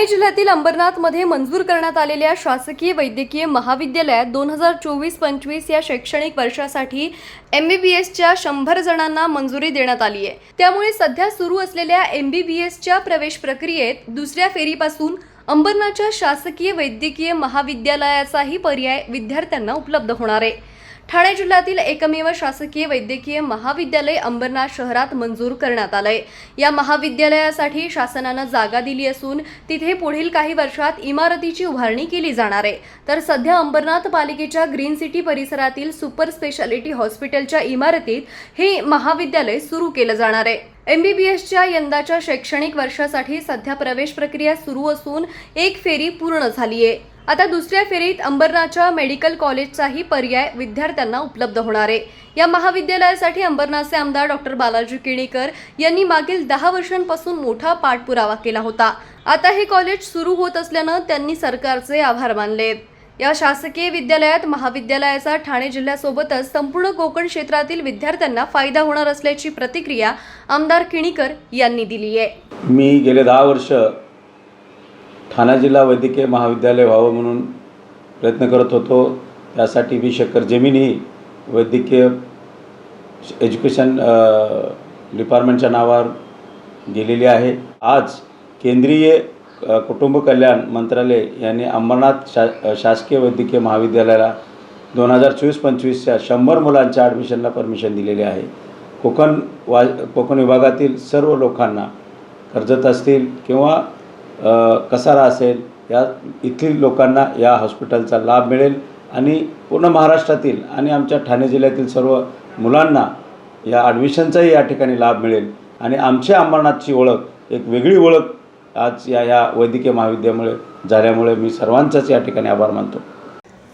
ठाणे जिल्ह्यातील अंबरनाथमध्ये मंजूर करण्यात आलेल्या शासकीय वैद्यकीय महाविद्यालयात दोन हजार चोवीस पंचवीस या शैक्षणिक वर्षासाठी एम बी बी एसच्या शंभर जणांना मंजुरी देण्यात आली आहे. त्यामुळे सध्या सुरू असलेल्या एम बी बी एसच्या प्रवेश प्रक्रियेत दुसऱ्या फेरीपासून अंबरनाथच्या शासकीय वैद्यकीय महाविद्यालयाचाही पर्याय विद्यार्थ्यांना उपलब्ध होणार आहे. ठाणे जिल्ह्यातील एकमेव शासकीय वैद्यकीय महाविद्यालय अंबरनाथ शहरात मंजूर करण्यात आलंय. या महाविद्यालयासाठी शासनानं जागा दिली असून तिथे पुढील काही वर्षात इमारतीची उभारणी केली जाणार आहे. तर सध्या अंबरनाथ पालिकेच्या ग्रीन सिटी परिसरातील सुपर स्पेशालिटी हॉस्पिटलच्या इमारतीत हे महाविद्यालय सुरू केलं जाणार आहे. एमबीबीएसच्या यंदाच्या शैक्षणिक वर्षासाठी सध्या प्रवेश प्रक्रिया सुरू असून एक फेरी पूर्ण झाली आहे आता दुसऱ्या फेरीत अंबरनाथच्या मेडिकल कॉलेजचाही पर्याय विद्यार्थ्यांना उपलब्ध होणार आहे. या महाविद्यालयासाठी अंबरनाथचे आमदार डॉक्टर बालाजी किणीकर यांनी मागील दहा वर्षांपासून मोठा पाठपुरावा केला होता. आता हे कॉलेज सुरू होत असल्यानं त्यांनी सरकारचे आभार मानले. या शासकीय विद्यालयात महाविद्यालयाचा ठाणे जिल्ह्यासोबतच संपूर्ण कोकण क्षेत्रातील विद्यार्थ्यांना फायदा होणार असल्याची प्रतिक्रिया आमदार किणीकर यांनी दिली आहे. मी गेले दहा वर्ष ठाणा जिल्हा वैद्यकीय महाविद्यालय व्हावं म्हणून प्रयत्न करत होतो. त्यासाठी मी शेखर जमीन ही वैद्यकीय एज्युकेशन डिपार्टमेंटच्या नावावर गेलेली आहे. आज केंद्रीय कुटुंब कल्याण मंत्रालय यांनी अंबरनाथ शा शासकीय वैद्यकीय महाविद्यालयाला दोन हजार चोवीस पंचवीसच्या शंभर मुलांच्या ॲडमिशनला परमिशन दिलेली आहे. कोकण वा कोकण विभागातील सर्व लोकांना कर्जत असतील किंवा कसारा असेल या इथील लोकांना या हॉस्पिटलचा लाभ मिळेल. आणि पूर्ण महाराष्ट्रातील आणि आमच्या ठाणे जिल्ह्यातील सर्व मुलांना या ॲडमिशनचाही या ठिकाणी लाभ मिळेल. आणि आमच्या अंबरनाथची ओळख एक वेगळी ओळख आज या या वैद्यकीय महाविद्यामुळे झाल्यामुळे मी सर्वांचाच या ठिकाणी आभार मानतो.